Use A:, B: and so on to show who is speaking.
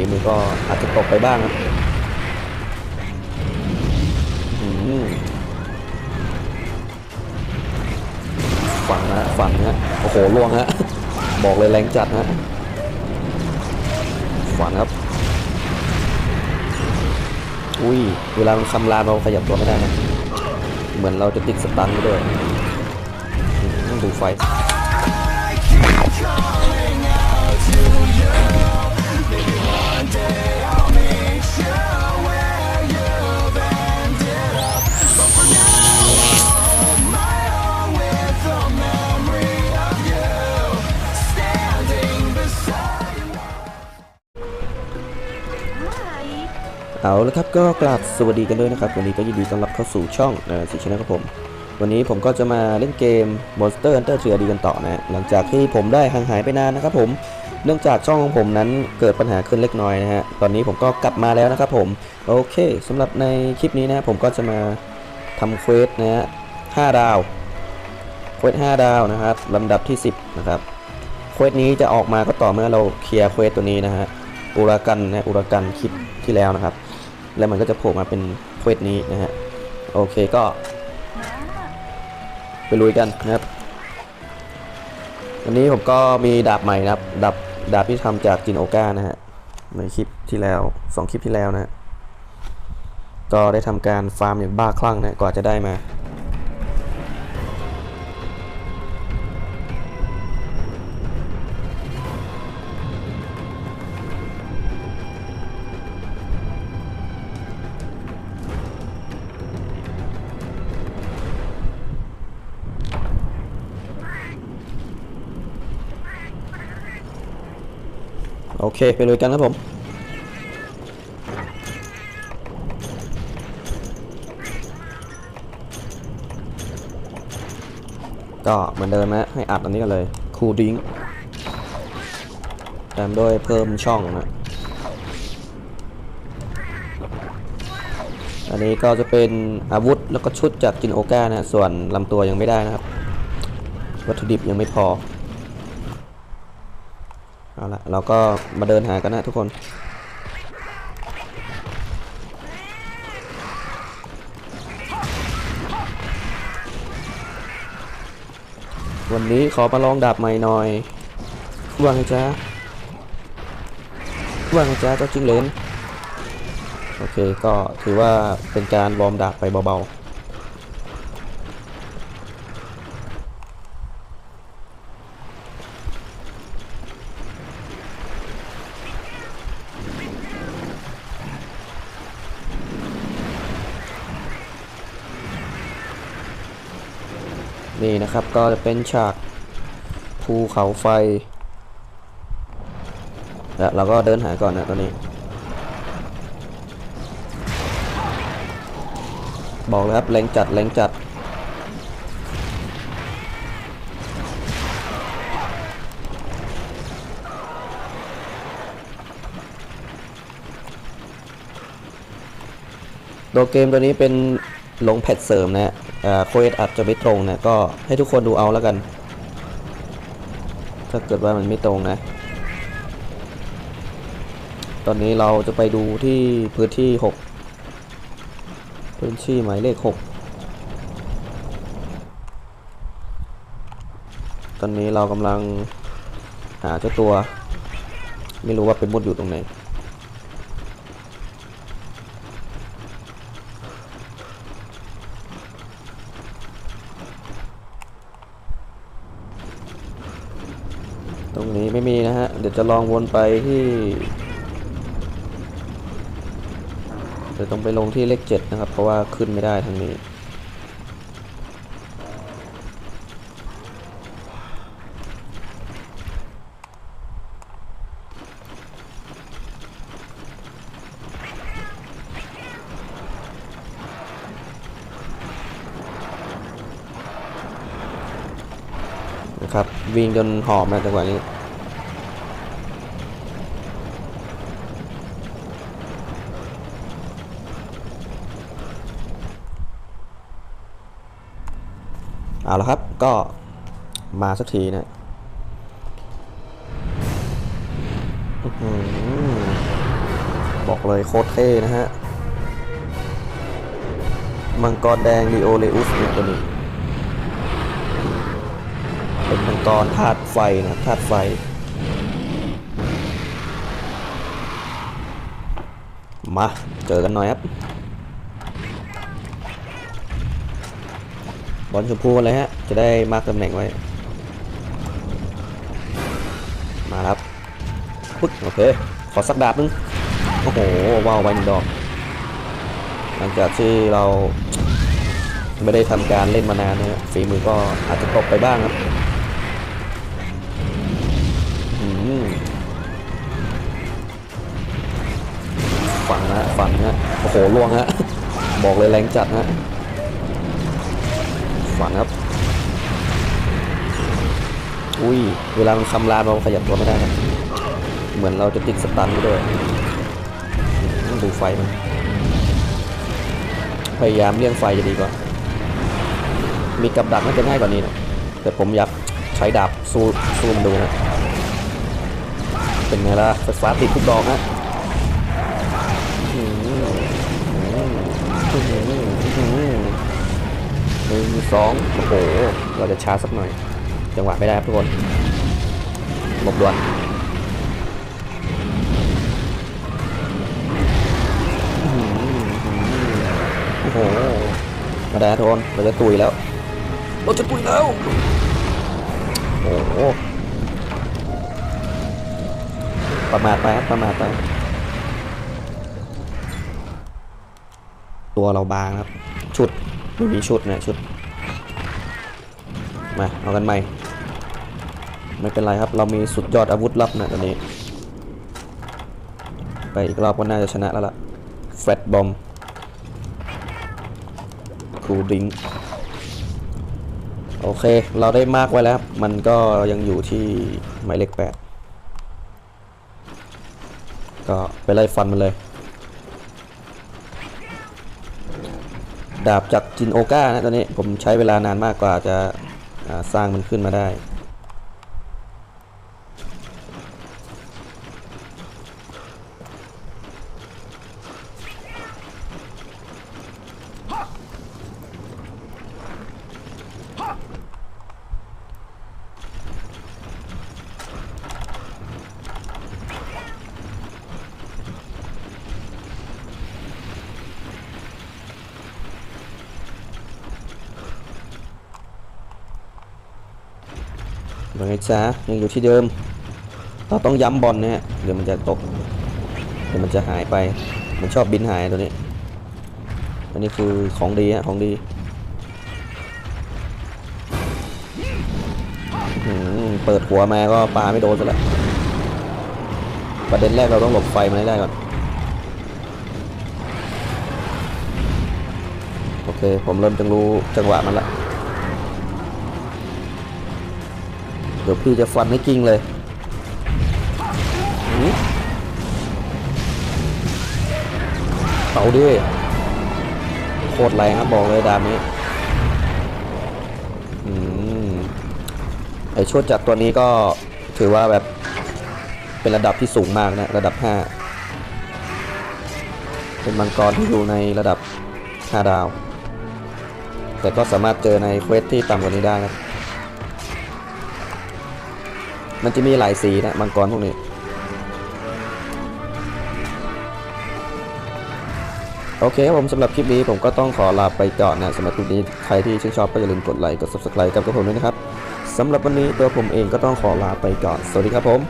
A: ฝีมือก็อาจจะตกไปบ้างครับฝังนะฝั่งนะโอ้โหล่วงฮะ บอกเลยแรงจัดฮะฝันครับ อุ้ย เวลาคำรามเราขยับตัวไม่ได้นะ เหมือนเราจะติดสตันไปด้วยดูไฟ เอาละครับก็กราบสวัสดีกันด้วยนะครับ วันนี้ก็ยินดีต้อนรับเข้าสู่ช่องนะสิชนะครับผม วันนี้ผมก็จะมาเล่นเกม Monster Hunter 3D กันต่อนะหลังจากที่ผมได้ห่างหายไปนานนะครับผมเนื่องจากช่องของผมนั้นเกิดปัญหาขึ้นเล็กน้อยนะฮะตอนนี้ผมก็กลับมาแล้วนะครับผมโอเคสำหรับในคลิปนี้นะผมก็จะมาทำเควสนะฮะ5ดาวเควส5ดาวนะครับลำดับที่ 10นะครับเควสนี้จะออกมาก็ต่อเมื่อเราเคลียร์เควสตัวนี้นะฮะอุรากันนะอุรากันคลิปที่แล้วนะครับ แล้วมันก็จะโผล่มาเป็นเควสนี้นะฮะ โอเคก็ ไปลุยกันนะครับ วันนี้ผมก็มีดาบใหม่นะครับ ดาบดาบที่ทำจากจินโอก้านะฮะ ในคลิปที่แล้วสองคลิปที่แล้วนะฮะก็ได้ทำการฟาร์มอย่างบ้าคลั่งนะ กว่าจะได้มา โอเค ไปลุยกันครับผมก็เหมือนเดิมนะให้อัดอันนี้กันเลยคูดิงตามด้วยเพิ่มช่องนะอันนี้ก็จะเป็นอาวุธแล้วก็ชุดจากจินโอก้านะส่วนลำตัวยังไม่ได้นะครับ วัตถุดิบยังไม่พอ เอาละเราก็มาเดินหากันนะทุกคน วันนี้ขอมาลองดาบใหม่หน่อยว่างจ๊ะว่างจ๊ะเจ้าจิ้งเลนโอเคก็ถือว่าเป็นการวอร์มดาบไปเบาๆ นี่นะครับก็จะเป็นฉากภูเขาไฟแล้วเราก็เดินหาก่อนนะตอนนี้ บอกเลยครับแรงจัดแรงจัดตัวเกมตัวนี้เป็นลงแพทเสริมนะฮะ โคเอสอาจจะไม่ตรงนะก็ให้ทุกคนดูเอาแล้วกัน ถ้าเกิดว่ามันไม่ตรงนะ ตอนนี้เราจะไปดูที่พื้นที่ 6 พื้นที่หมายเลข 6 ตอนนี้เรากำลังหาเจ้าตัว ไม่รู้ว่าเป็นมุดอยู่ตรงไหน รงนี้ไม่มีนะฮะ เดี๋ยวจะลองวนไปที่เดี๋ยวต้องไปลงที่เลขเจ็ดนะครับ เพราะว่าขึ้นไม่ได้ทางนี้ ครับ วิ่งจนหอบนะจังหวะนี้เอาละครับก็มาสักทีนะบอกเลยโคตรเท่นะฮะ มังกรแดงลีโอเลอุสตัวนี้ เป็นมังกรธาตุไฟนะธาตุไฟ มาเจอกันหน่อยครับ บอลชมพูเลยฮะ จะได้มาร์กตำแหน่งไว้ มาครับปึ๊กโอเค ขอสักดาบนึง โอ้โหว้าวไปหนึ่งดอก หลังจากที่เราไม่ได้ทำการเล่นมานานนะฮะฝีมือก็อาจจะตกไปบ้างครับ ฝันะฝังนะโอ้โหล่วงฮะบอกเลยแรงจัดฮะฝังครับ อุ้ย เวลามันคำรามเราขยับตัวไม่ได้ครับ เหมือนเราจะติดสตันไปด้วยดูไฟมัน พยายามเลี่ยงไฟจะดีกว่า มีกับดักน่าจะง่ายกว่านี้นะแต่ผมอยากใช้ดาบซูซูมดูนะ เป็นไงล่ะไฟฟ้าติดทุกดอกฮะ หนึ่งสองโอ้โห เราจะช้าสักหน่อย จังหวะไม่ได้ครับทุกคนหลบด่วนโอ้โหมาได้ทุกคน เราจะตุยแล้ว เราจะตุยแล้ว โอ้โหประมาทไปครับประมาทไป ตัวเราบางครับ ชุดไม่มีชุดนะชุด มา เอากันใหม่ ไม่เป็นไรครับ เรามีสุดยอดอาวุธลับนะตอนนี้ ไปอีกรอบก็น่าจะชนะแล้วล่ะแฟตบอมคูดิงโอเค เราได้มากไว้แล้ว มันก็ยังอยู่ที่หมายเลขแปดก็ไปไล่ฟันมันเลย ดาบจากจินโอก้านะตอนนี้ผมใช้เวลานานมากกว่าจะสร้างมันขึ้นมาได้ ยังไงจ๊ะยังอยู่ที่เดิม เราต้องย้ำบอลนะฮะเดี๋ยวมันจะตก เดี๋ยวมันจะหายไป มันชอบบินหายตัวนี้ อันนี้คือของดีฮะของดีเปิดหัวมาก็ปลาไม่โดนซะแล้วประเด็นแรกเราต้องหลบไฟมันให้ได้ก่อน โอเค ผมเริ่มจะรู้จังหวะมันละ เดี๋ยวพี่จะฟันให้กิ้งเลยเป่าดิโคตรแรงครับบอกเลยดามนี้อืมไอชวดจักรตัวนี้ก็ถือว่าแบบเป็นระดับที่สูงมากนะ ระดับ 5 เป็นมังกรที่อยู่ในระดับ 5 ดาว แต่ก็สามารถเจอในเควสที่ต่ำกว่านี้ได้ครับ มันจะมีหลายสีนะมังกรพวกนี้โอเคครับผมสำหรับคลิปนี้ผมก็ต้องขอลาไปก่อนนะสำหรับคลิปนี้ใครที่ชื่นชอบก็อย่าลืมกดไลค์กด subscribe กับผมด้วยนะครับสำหรับวันนี้ตัวผมเองก็ต้องขอลาไปก่อน สวัสดีครับผม